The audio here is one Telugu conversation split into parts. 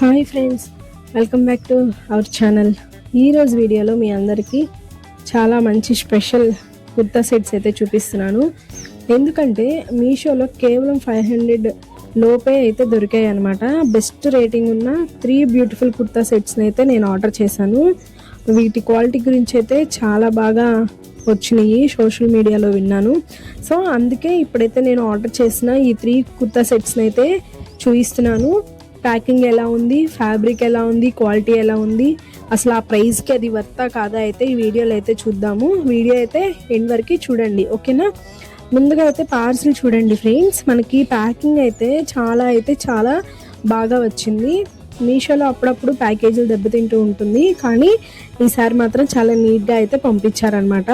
Hi friends welcome back to our channel. ఈరోజు వీడియోలో మీ అందరికీ చాలా మంచి స్పెషల్ కుర్తా సెట్స్ అయితే చూపిస్తున్నాను. ఎందుకంటే మీషోలో కేవలం ఫైవ్ హండ్రెడ్ లోపే అయితే దొరికాయి అనమాట బెస్ట్ రేటింగ్ ఉన్న త్రీ బ్యూటిఫుల్ కుర్తా సెట్స్ని అయితే నేను ఆర్డర్ చేశాను. వీటి క్వాలిటీ గురించి అయితే చాలా బాగా వచ్చినాయి సోషల్ మీడియాలో విన్నాను. సో అందుకే ఇప్పుడైతే నేను ఆర్డర్ చేసిన ఈ త్రీ కుర్తా సెట్స్ని అయితే చూపిస్తున్నాను. ప్యాకింగ్ ఎలా ఉంది ఫ్యాబ్రిక్ ఎలా ఉంది క్వాలిటీ ఎలా ఉంది అసలు ఆ ప్రైస్కి అది వర్తా కాదా అయితే ఈ వీడియోలో అయితే చూద్దాము. వీడియో అయితే ఎండ్ వరకు చూడండి ఓకేనా? ముందుగా అయితే పార్సిల్ చూడండి ఫ్రెండ్స్. మనకి ప్యాకింగ్ అయితే చాలా అయితే చాలా బాగా వచ్చింది. మీషోలో అప్పుడప్పుడు ప్యాకేజీలు దెబ్బతింటూ ఉంటుంది. కానీ ఈసారి మాత్రం చాలా నీట్గా అయితే పంపించారనమాట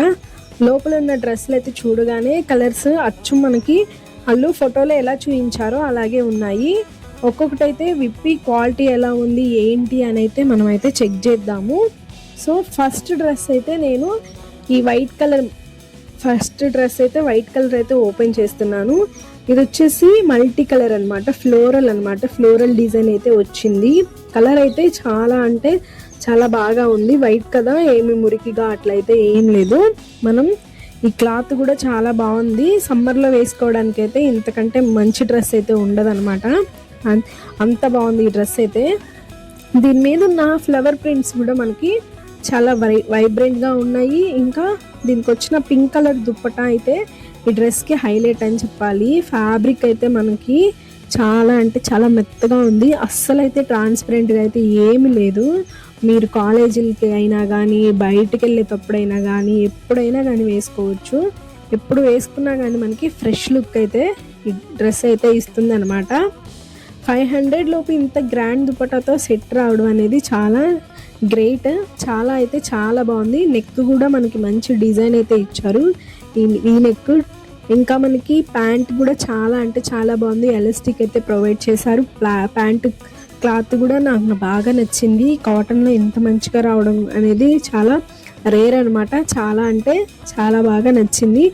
లోపల ఉన్న డ్రెస్సులు అయితే చూడగానే కలర్స్ అచ్చు మనకి. వాళ్ళు ఫోటోలో ఎలా చూపించారో అలాగే ఉన్నాయి. ఒక్కొక్కటి అయితే విప్పి క్వాలిటీ ఎలా ఉంది ఏంటి అని అయితే మనం అయితే చెక్ చేద్దాము. సో ఫస్ట్ డ్రెస్ అయితే నేను ఈ వైట్ కలర్ ఫస్ట్ డ్రెస్ అయితే వైట్ కలర్ అయితే ఓపెన్ చేస్తున్నాను. ఇది వచ్చేసి మల్టీ కలర్ అన్నమాట ఫ్లోరల్ అన్నమాట ఫ్లోరల్ డిజైన్ అయితే వచ్చింది. కలర్ అయితే చాలా అంటే చాలా బాగా ఉంది వైట్ కదా ఏమి మురికిగా అట్లయితే ఏం లేదు. మనం ఈ క్లాత్ కూడా చాలా బాగుంది. సమ్మర్లో వేసుకోవడానికి అయితే ఇంతకంటే మంచి డ్రెస్ అయితే ఉండదనమాట అంత బాగుంది ఈ డ్రెస్ అయితే. దీని మీద ఉన్న ఫ్లవర్ ప్రింట్స్ కూడా మనకి చాలా వై వైబ్రెంట్గా ఉన్నాయి. ఇంకా దీనికి వచ్చిన పింక్ కలర్ దుప్పట అయితే ఈ డ్రెస్కి హైలైట్ అని చెప్పాలి. ఫ్యాబ్రిక్ అయితే మనకి చాలా అంటే చాలా మెత్తగా ఉంది. అస్సలు అయితే ట్రాన్స్పరెంట్గా అయితే ఏమీ లేదు. మీరు కాలేజీలకి అయినా కానీ బయటికి వెళ్ళేటప్పుడైనా కానీ ఎప్పుడైనా కానీ వేసుకోవచ్చు. ఎప్పుడు వేసుకున్నా కానీ మనకి ఫ్రెష్ లుక్ అయితే ఈ డ్రెస్ అయితే ఇస్తుంది అనమాట ఫైవ్ హండ్రెడ్ లోపు ఇంత గ్రాండ్ దుపటాతో సెట్ రావడం అనేది చాలా గ్రేట్. చాలా అయితే చాలా బాగుంది. నెక్ కూడా మనకి మంచి డిజైన్ అయితే ఇచ్చారు. ఈ ఈ నెక్ ఇంకా మనకి ప్యాంట్ కూడా చాలా అంటే చాలా బాగుంది. ఎలాస్టిక్ అయితే ప్రొవైడ్ చేశారు. ప్లా ప్యాంట్ క్లాత్ కూడా నాకు బాగా నచ్చింది. కాటన్లో ఇంత మంచిగా రావడం అనేది చాలా రేర్ అనమాట చాలా అంటే చాలా బాగా నచ్చింది.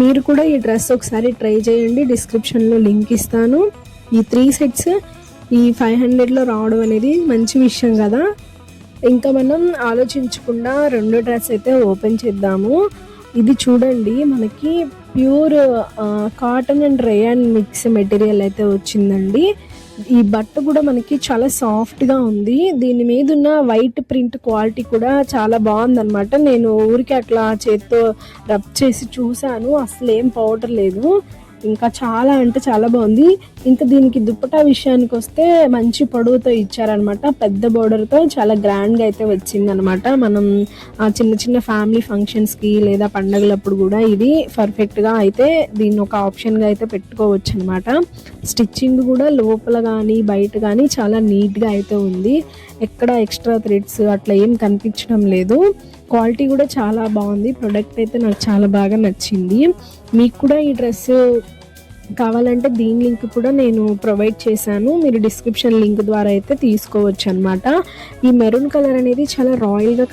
మీరు కూడా ఈ డ్రెస్ ఒకసారి ట్రై చేయండి. డిస్క్రిప్షన్లో లింక్ ఇస్తాను. ఈ త్రీ సెట్స్ ఈ ఫైవ్ హండ్రెడ్లో రావడం అనేది మంచి విషయం కదా. ఇంకా మనం ఆలోచించకుండా రెండో డ్రెస్ అయితే ఓపెన్ చేద్దాము. ఇది చూడండి మనకి pure cotton and rayon mix material అయితే వచ్చిందండి. ఈ బట్ట కూడా మనకి చాలా సాఫ్ట్గా ఉంది. దీని మీద ఉన్న వైట్ ప్రింట్ క్వాలిటీ కూడా చాలా బాగుందన్నమాట. నేను ఊరికి అట్లా చేత్తో రబ్ చేసి చూశాను. అసలు ఏం పౌడర్ లేదు. ఇంకా చాలా అంటే చాలా బాగుంది. ఇంకా దీనికి దుప్పటా విషయానికి వస్తే మంచి పొడవుతో ఇచ్చారనమాట పెద్ద బోర్డర్తో చాలా గ్రాండ్గా అయితే వచ్చిందనమాట మనం చిన్న చిన్న ఫ్యామిలీ ఫంక్షన్స్కి లేదా పండగలప్పుడు కూడా ఇది పర్ఫెక్ట్గా అయితే దీన్ని ఒక ఆప్షన్గా అయితే పెట్టుకోవచ్చు అనమాట స్టిచ్చింగ్ కూడా లోపల కానీ బయట కానీ చాలా నీట్గా అయితే ఉంది. ఎక్కడ ఎక్స్ట్రా థ్రెడ్స్ అట్లా ఏం కనిపించడం లేదు. క్వాలిటీ కూడా చాలా బాగుంది. ప్రొడక్ట్ అయితే నాకు చాలా బాగా నచ్చింది. మీకు కూడా ఈ డ్రెస్ కావాలంటే దీని లింక్ కూడా నేను ప్రొవైడ్ చేశాను. మీరు డిస్క్రిప్షన్ లింక్ ద్వారా అయితే తీసుకోవచ్చు అనమాట ఈ మెరూన్ కలర్ అనేది చాలా రాయల్గా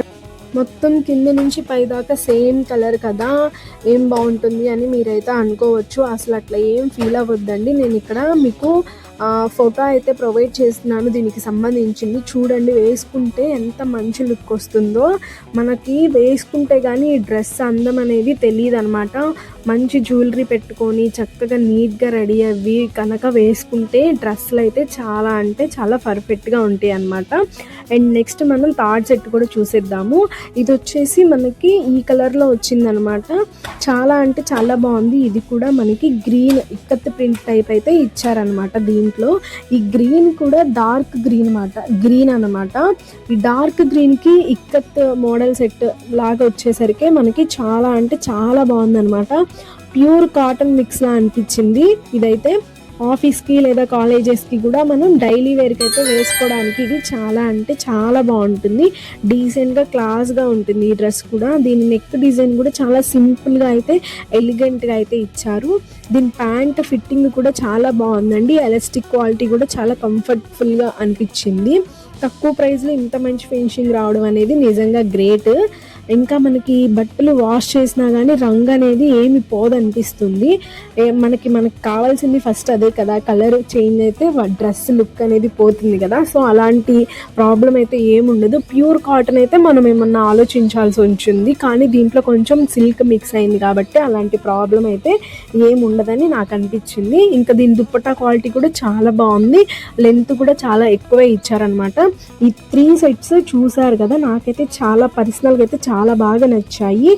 మొత్తం కింద నుంచి పై దాకా సేమ్ కలర్ కదా? ఏం బాగుంటుంది అని మీరైతే అనుకోవచ్చు. అసలు అట్లా ఏం ఫీల్ అవ్వద్దండి. నేను ఇక్కడ మీకు ఫోటో అయితే ప్రొవైడ్ చేస్తున్నాను దీనికి సంబంధించింది. చూడండి వేసుకుంటే ఎంత మంచి లుక్ వస్తుందో. మనకి వేసుకుంటే కానీ ఈ డ్రెస్ అందం అనేది తెలియదు అనమాట మంచి జ్యువెలరీ పెట్టుకొని చక్కగా నీట్గా రెడీ అవి కనుక వేసుకుంటే డ్రెస్సులు అయితే చాలా అంటే చాలా పర్ఫెక్ట్గా ఉంటాయి అనమాట అండ్ నెక్స్ట్ మనం థర్డ్ సెట్ కూడా చూసేద్దాము. ఇది వచ్చేసి మనకి ఈ కలర్లో వచ్చిందనమాట చాలా అంటే చాలా బాగుంది. ఇది కూడా మనకి గ్రీన్ ఇక్కత్ ప్రింట్ టైప్ అయితే ఇచ్చారనమాట దీని దీంట్లో ఈ గ్రీన్ కూడా డార్క్ గ్రీన్ మాట గ్రీన్ అనమాట ఈ డార్క్ గ్రీన్కి ఇక్కత్ మోడల్ సెట్ లాగా వచ్చేసరికి మనకి చాలా అంటే చాలా బాగుందనమాట ప్యూర్ కాటన్ మిక్స్ లా అనిపించింది. ఇదైతే ఆఫీస్కి లేదా కాలేజెస్కి కూడా మనం డైలీ వేర్కి అయితే వేసుకోవడానికి ఇది చాలా అంటే చాలా బాగుంటుంది. డీసెంట్గా క్లాస్గా ఉంటుంది ఈ డ్రెస్ కూడా. దీని నెక్ డిజైన్ కూడా చాలా సింపుల్గా అయితే ఎలిగెంట్గా అయితే ఇచ్చారు. దీని ప్యాంట్ ఫిట్టింగ్ కూడా చాలా బాగుందండి. ఎలాస్టిక్ క్వాలిటీ కూడా చాలా కంఫర్టబుల్గా అనిపించింది. తక్కువ ప్రైస్లో ఇంత మంచి ఫినిషింగ్ రావడం అనేది నిజంగా గ్రేట్. ఇంకా మనకి బట్టలు వాష్ చేసినా కానీ రంగు అనేది ఏమి పోదనిపిస్తుంది. మనకి మనకు కావాల్సింది ఫస్ట్ అదే కదా కలర్ చేంజ్ అయితే డ్రెస్ లుక్ అనేది పోతుంది కదా. సో అలాంటి ప్రాబ్లం అయితే ఏముండదు. ప్యూర్ కాటన్ అయితే మనం ఏమన్నా ఆలోచించాల్సి ఉంటుంది. కానీ దీంట్లో కొంచెం సిల్క్ మిక్స్ అయింది కాబట్టి అలాంటి ప్రాబ్లం అయితే ఏముండదని నాకు అనిపించింది. ఇంకా దీని దుప్పటా క్వాలిటీ కూడా చాలా బాగుంది. లెంత్ కూడా చాలా ఎక్కువే ఇచ్చారనమాట ఈ త్రీ సెట్స్ చూసారు కదా నాకైతే చాలా పర్సనల్గా అయితే చాలా చాలా బాగా నచ్చాయి.